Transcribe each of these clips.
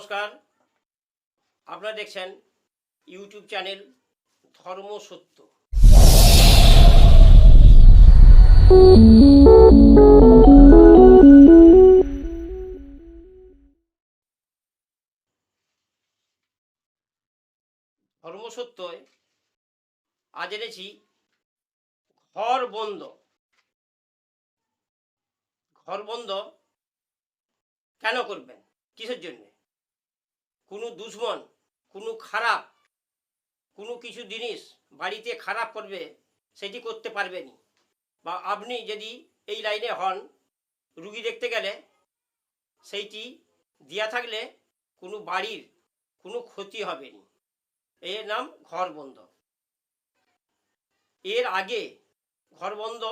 নমস্কার। আপনারা দেখছেন ইউটিউব চ্যানেল ধর্ম সত্য ধর্ম সত্যয় আজ এনেছি ঘর বন্ধ। ঘর বন্ধ কেন করবেন? কিসের জন্য? কোনো দুশ্মন, কোনো খারাপ, কোনো কিছু জিনিস বাড়িতে খারাপ করবে, সেটি করতে পারবেনি বা আপনি যদি এই লাইনে হন, রুগী দেখতে গেলে সেইটি দেয়া থাকলে কোনো বাড়ির কোনো ক্ষতি হবে না। এর নাম ঘর বন্ধ এর আগে ঘর বন্ধ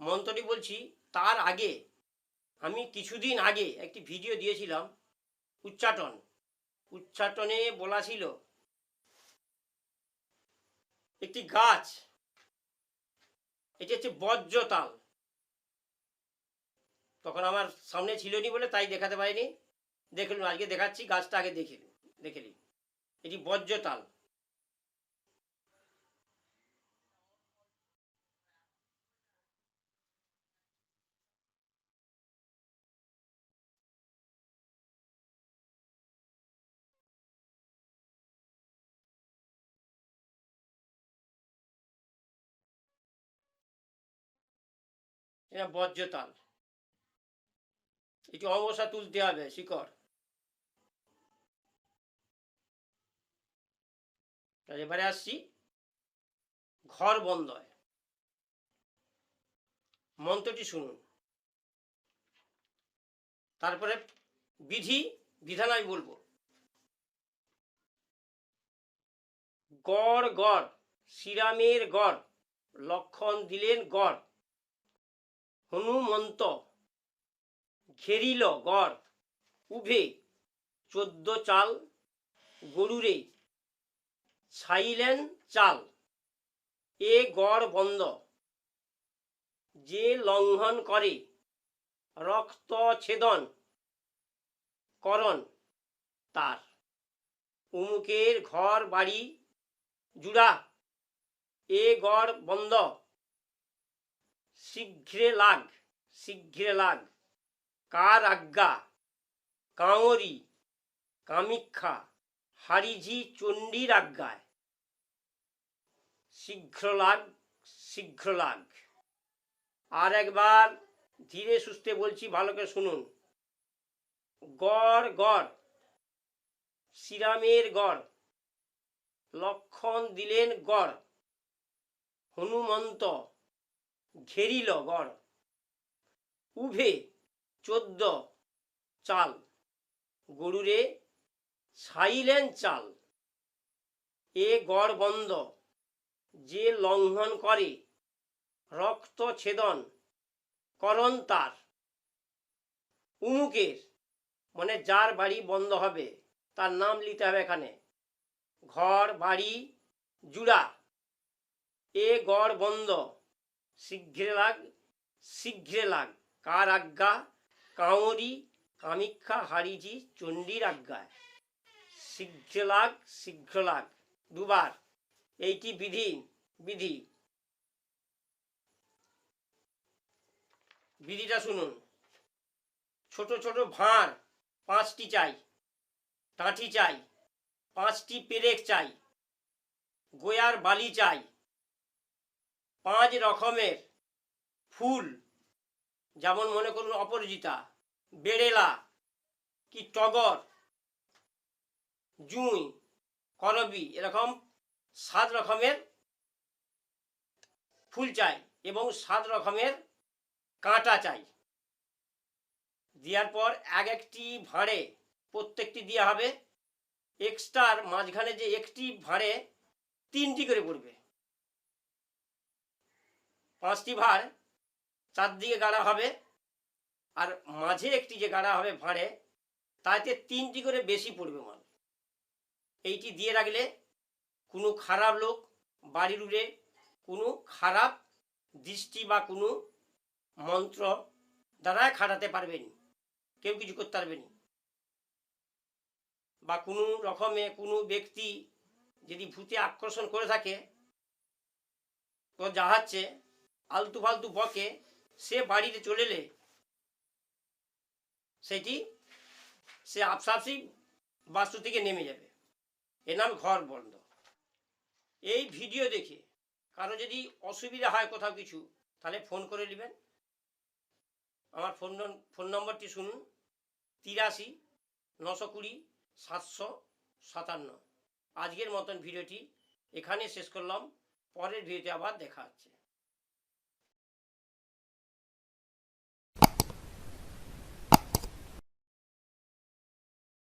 মন্ত্রটি বলছি, তার আগে আমি কিছুদিন আগে একটি ভিডিও দিয়েছিলাম, উচ্চাটন। উচ্চাটনে বলা ছিল। একটি গাছ। এটি হচ্ছে বজ্রতাল। তখন আমার সামনে ছিল নি বলে তাই দেখাতে পারিনি। দেখলুন, আজকে দেখাচ্ছি, গাছটা আগে দেখে দেখে এটি বজ্রতাল। এটা বজ্রতাল। এটি অবসা তুলতে হবে, শিকড়। এবারে আসছি। ঘর বন্ধ মন্ত্রটি শুনুন। তারপরে বিধি, বিধান আমি বলব। গড় গড়, শ্রীরামের গড়, লক্ষণ দিলেন গড়। হনুমন্ত। ঘেরিল গড়। উভে চোদ্দ চাল। গরুরে ছাইলেন চাল। এ গড় বন্ধ। যে লঙ্ঘন করে রক্ত ছেদন করণ তার। উমুকের ঘর বাড়ি জুড়া। এ গড় বন্ধ। শীঘ্রে লাগ শীঘ্রে লাগ। কার আজ্ঞা কাঁওরি কামিক্ষা হারিঝি চণ্ডীর আজ্ঞায়। শীঘ্র লাগ শীঘ্র লাগ। আর একবার ধীরে সুস্থে বলছি, ভালো করে শুনুন। গড় গড়, শ্রীরামের গড়, লক্ষণ দিলেন গড়, হনুমন্ত ঘেরিল গড়। উভে চোদ্দ চাল। গরুরে ছাইলেন চাল। এ গড় বন্ধ। যে লঙ্ঘন করে, রক্ত ছেদন করণ তার। উমুকের মানে যার বাড়ি বন্ধ হবে, তার নাম লিখতে হবে এখানে। ঘর, বাড়ি, জুড়া। এ গড় বন্ধ। শীঘ্রে লাগ শীঘ্রে লাগ কার আজ্ঞা কাঁওরি কামিক্ষা হারিজি চণ্ডীর আজ্ঞায় শীঘ্র লাগ শীঘ্র লাগ দুবার। এইটি বিধি বিধি। বিধিটা শুনুন। ছোট ছোট ভাঁড় পাঁচটি চাই টাঁটি চাই, পাঁচটি পেরেক চাই, গোয়ার বালি চাই পাঁচ রকমের ফুল, যেমন মনে করুন অপরাজিতা, বেড়েলা, কি টগর, জুঁই করবি এরকম সাত রকমের ফুল চাই এবং সাত রকমের কাঁটা চাই। দেওয়ার পর এক একটি ভাঁড়ে প্রত্যেকটি দেওয়া হবে। এক্সট্রার মাঝখানে যে একটি ভাঁড়ে তিনটি করে পড়বে। পাঁচটি ভাঁড় চারদিকে গাড়া হবে আর মাঝে একটি যে গাড়া হবে ভাঁড়ে, তাতে তিনটি করে বেশি পড়বে মাল। এইটি দিয়ে রাখলে কোনো খারাপ লোক বাড়ির উড়ে কোনো খারাপ দৃষ্টি বা কোনো মন্ত্র দ্বারা খাটাতে পারবেনি কেউ কিছু করতে পারবেনি বা কোনো রকমে কোনো ব্যক্তি যদি ভূতে আকর্ষণ করে থাকে, তো যাহাচ্ছে আলতু ফালতু বকে সে বাড়িতে চলে এলে সেটি সে আপসাপসি বাস্তু থেকে নেমে যাবে। এর নাম ঘর বন্ধ। এই ভিডিও দেখে কারও যদি অসুবিধা হয় কোথাও কিছু, তাহলে ফোন করে নেবেন। আমার ফোন ফোন নম্বরটি শুনুন, তিরাশি নশো কুড়ি সাতশো সাতান্ন। আজকের মতন ভিডিওটি এখানে শেষ করলাম। পরের ভিডিওতে আবার দেখা হচ্ছে।